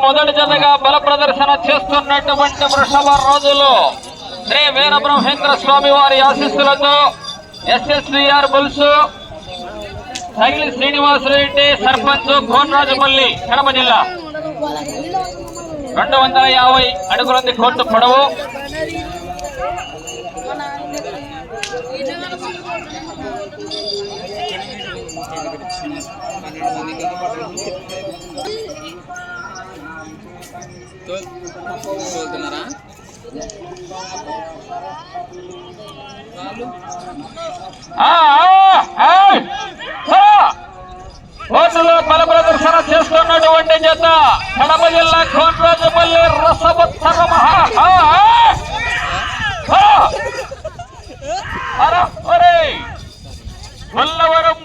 మొదటి జతగా బల ప్రదర్శన చేస్తున్నటువంటి వృషభ రోజులు శ్రీ వీరబ్రహ్మేంద్ర స్వామి వారి ఆశీస్సులతో ఎస్ఎస్విఆర్ బుల్స్ సగిలి శ్రీనివాసరెడ్డి సర్పంచ్ కోనరాజుపల్లి కడప జిల్లా. రెండు వందల యాభై అడుగులంది కోర్టు పొడవు తోలుతున్నారా ఆ! కోర్టులో బల ప్రదర్శన చేస్తున్నటువంటి జత కడప జిల్లా కోట్రాజపల్లి రసవత్తర మల్లవరం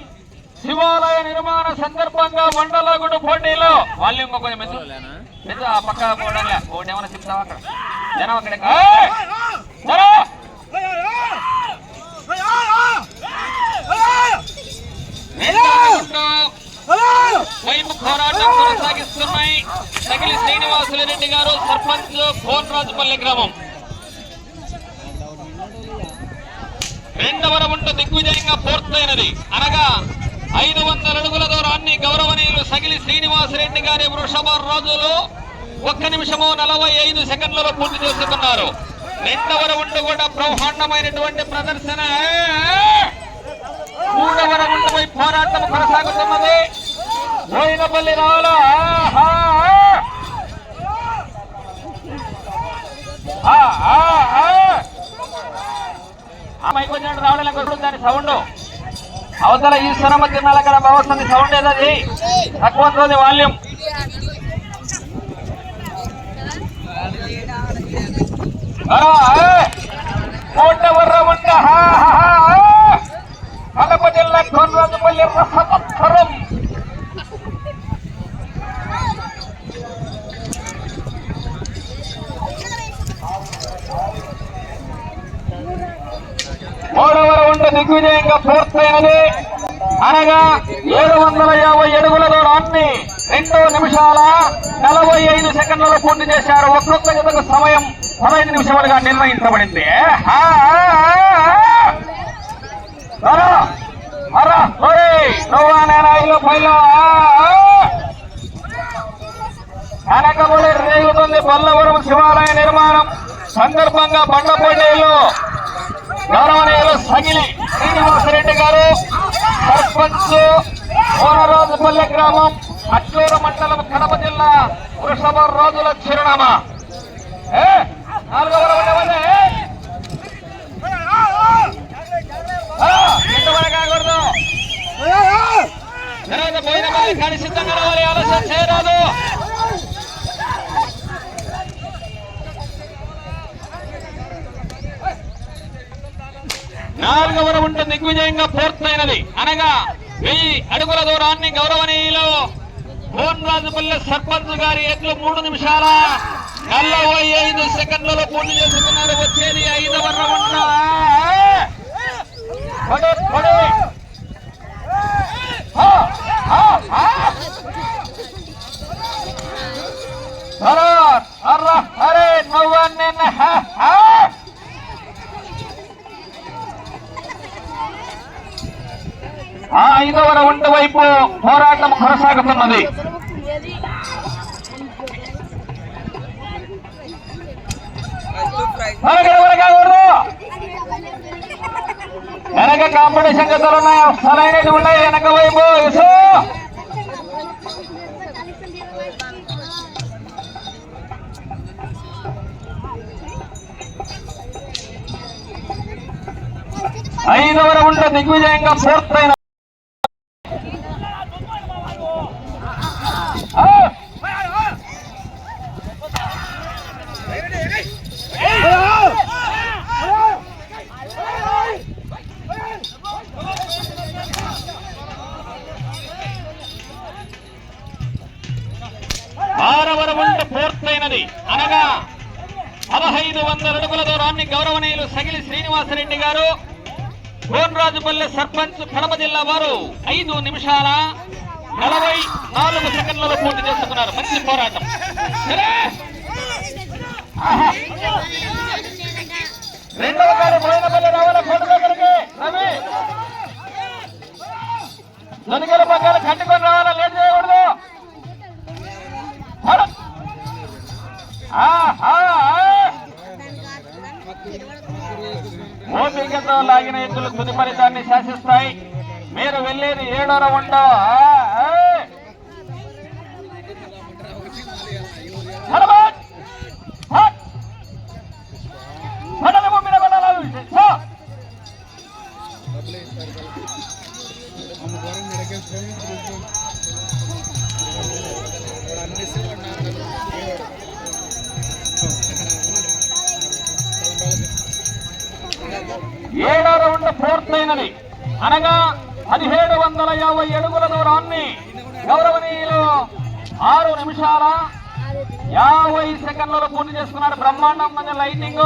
శివాలయ నిర్మాణ సందర్భంగా మండలగుడు పోటీలో వాళ్ళు ఇంకో కొంచెం మెచ్చు మెచ్చు ఆ పక్క పోవడంలే ఒకటి ఏమైనా చెప్తావా అక్కడ? జనం అక్కడ ఏయ్! జనం! వేలాడుకుంటూ వైపు పోరాటం కొనసాగిస్తున్నాయి తగిలి శ్రీనివాసులు రెడ్డి గారు సర్పంచ్ కోట్రాజుపల్లి గ్రామం. రెండవ రౌండ్ దిగ్విజయంగా పూర్తయినది. అనగా ఐదు వందల అడుగుల దూరాన్ని గౌరవనీయులు సగిలి శ్రీనివాసరెడ్డి గారి వృషభ రోజులు ఒక్క నిమిషము నలభై ఐదు సెకండ్లలో పూర్తి చేసుకున్నారు. రెండవ రౌండ్ కూడా బ్రహ్మాండమైనటువంటి ప్రదర్శన. మూడవ రౌండ్ పై పోరాటం కొనసాగుతున్నది. రోహినపల్లి రావాలా ఆహా! ఆ, ఆ, మైక్ వచ్చినట్టు రావడం లేకపోతే దాని సౌండ్ అవతల ఈ ఈశ్వరమ్మ తిన్నాల అక్కడ బాగుంది సౌండ్ ఏదది? తక్కువ ఉంటుంది వాల్యూమ్. కోటవర్ర ఉండ కడప జిల్లా కొనరాజుపల్లి రసపత్కరం దిగ్విజయంగా పూర్తయినది అనగా ఏడు వందల యాభై అడుగుల దూరాన్ని రెండు నిమిషాల నలభై ఐదు సెకండ్లలో పూర్తి చేశారు. ఒక్కొక్క జతకు సమయం పదహైదు నిమిషాలుగా నిర్ణయించబడింది. ఆ, వెనకబడి రేగుతుంది పల్లవరం శివాలయ నిర్మాణం. సందర్భంగా బండ గౌరవనీయులు సగిలి శ్రీనివాసరెడ్డి గారు సర్పంచ్ కోనరాజుపల్లి గ్రామం అట్లూరు మండలం కడప జిల్లా వృషభ రోజుల చిరునామా? నాలుగవ పోయిన కానీ సిద్ధంగా రావాలి ఆలస్యం చేయరాదు. నాలుగవ రౌండ్ దిగ్విజయంగా పూర్తయినది. అనగా వెయ్యి అడుగుల దూరాన్ని గౌరవనీయులు భువనరాజుపల్లి సర్పంచ్ గారి ఎట్లు మూడు నిమిషాల నలభై ఐదు సెకండ్లలో పూర్తి చేసుకున్నారు. వచ్చేది ఐదవ రౌండ్. పోరాటం కొనసాగుతున్నది. వెనక కాంపిటీషన్ జతలు ఉన్నాయి? సరైనవి ఉన్నాయి. వెనక వైపు ఇసు. ఐదవ రౌండ్ దిగ్విజయంగా పూర్తయిన ముఖ్యమైనది అనగా పదహైదు వందల అడుగుల దూరాన్ని గౌరవనీయులు సగిలి శ్రీనివాసరెడ్డి గారు కోన్రాజుపల్లి సర్పంచ్ కడప జిల్లా వారు ఐదు నిమిషాల నలభై నాలుగు సెకండ్లలో పూర్తి చేసుకున్నారు. మంచి పోరాటం. రెండవ గారి బోయినపల్లి రావాల కోట దగ్గరికి. రవి దొనికల పక్కన కట్టుకొని రావాలా? లేదు చేయకూడదు. ఓపికతో లాగిన ఎత్తులు తుది ఫలితాన్ని శాసిస్తాయి. మీరు వెళ్ళేది ఏడో రౌండ్ ఏడో రౌండ్ పూర్తయినది. అనగా పదిహేడు వందల యాభై అడుగుల దూరాన్ని గౌరవనీయులు ఆరు నిమిషాల యాభై సెకండ్లలో పూర్తి చేసుకున్నాడు బ్రహ్మాండం మంది లైటింగ్.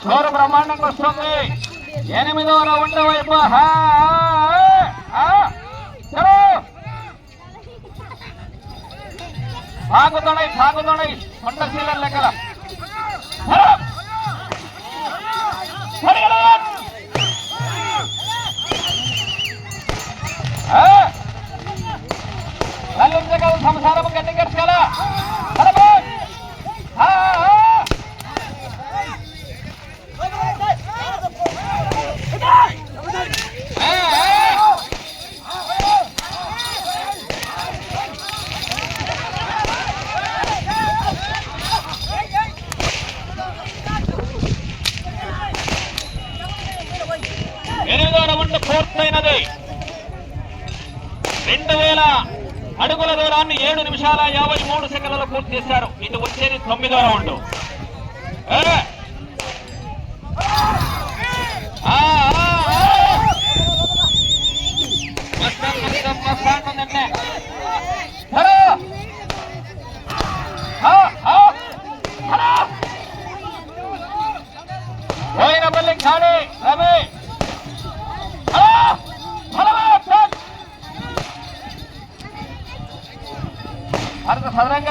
స్కోరు బ్రహ్మాండంగా వస్తుంది. ఎనిమిదో రౌండ్ వైపు. సాగుతున్నాయి సాగుతున్నాయి. కొండ శీలం లెక్కల. Olha, galera! నిమిషాల యాభై మూడు సెకండ్లలో పూర్తి చేశారు. ఇది వచ్చేది తొమ్మిదో రౌండ్. భారత సదరంగ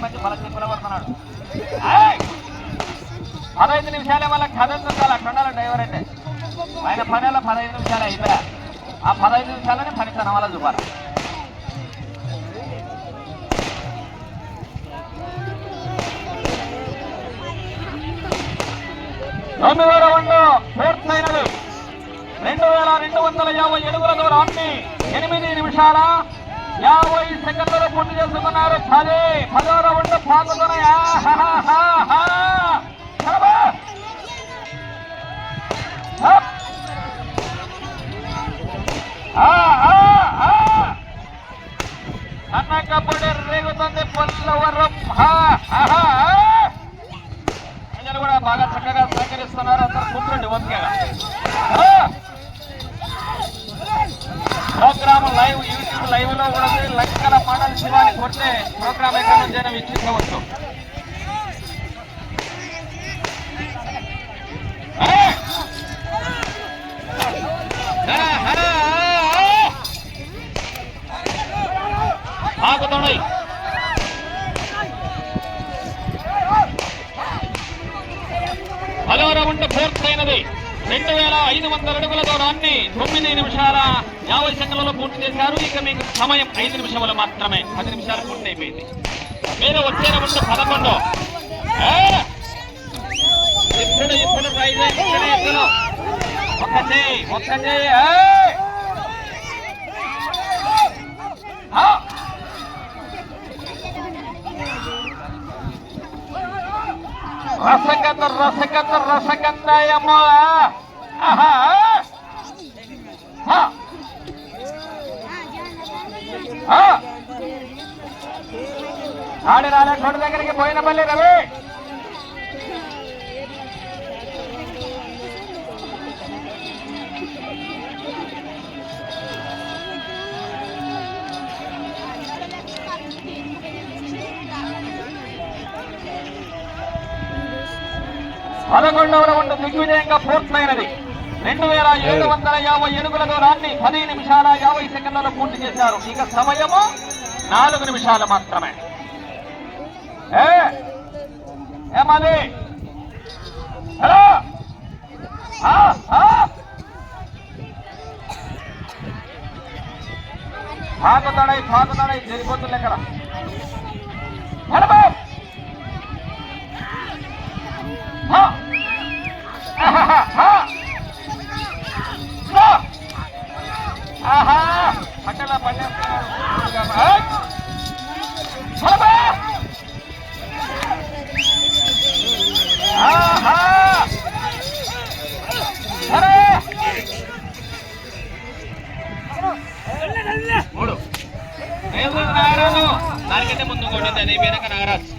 మంచి బల చెప్పబడుతున్నాడు పదహైదు నిమిషాలే వాళ్ళకి కథ ఉండాలి అట్లా ఉండాలి డ్రైవర్ అంటే ఆయన పనేళ్ళ పదహైదు నిమిషాలు అయిపోయా. ఆ పదహైదు నిమిషాలనే పని తన చూపాలి. తొమ్మిదో రౌండ్ పూర్తయినది రెండు వేల రెండు వందల యాభై అడుగుల దూరాన్ని ఎనిమిది నిమిషాల యాభై సెకండ్లలో పూర్తి చేసుకున్నారు పది పదో రౌండ్ సాగుతున్నాయి ఆహాహాహా. రేగుతుంది పల్లవరం. ప్రజలు కూడా బాగా చక్కగా సహకరిస్తున్నారు. అందరు కూర్చోండి ఓపికగా. ఆ! ప్రోగ్రామ్ లైవ్ యూట్యూబ్ లైవ్లో కూడా మాటలు కొట్టే ప్రోగ్రామ్ ఎక్కడ నుంచి వీక్షించవచ్చు ఆ! హర, ఆగుతున్నాయి పదవ రౌండ్ పూర్తయినది రెండు వేల ఐదు వందల అడుగుల దూరాన్ని తొమ్మిది నిమిషాల యాభై సెకండ్లలో పూర్తి చేశారు. ఇక మీకు సమయం ఐదు నిమిషములు మాత్రమే. పది నిమిషాలు పూర్తి అయిపోయింది మీరు వచ్చే రౌండ్ పదకొండు. ఏ? ఇప్పుడు ఇప్పుడు ప్రైజ్ రసగత రసగత ఒక్క రసగంధాయమ్మ ఆడి రాలే కొడు దగ్గరికి పోయిన పల్లి రవి. పదకొండవ రౌండ్ దిగ్విజయంగా పూర్తయినది. రెండు వేల ఏడు వందల యాభై ఏడుగుల దూరాన్ని పది నిమిషాల యాభై సెకండ్లలో పూర్తి చేశారు. ఇక సమయము నాలుగు నిమిషాలు మాత్రమే. ఏ ఏమది హలో? ఆ, పాకుతాడై పాకుతాడై జరిగిపోతుంది ఇక్కడ. హలో మూడు. నాగరాజు దానికంటే ముందు కొట్టింది నీ వెనక నాగరాజు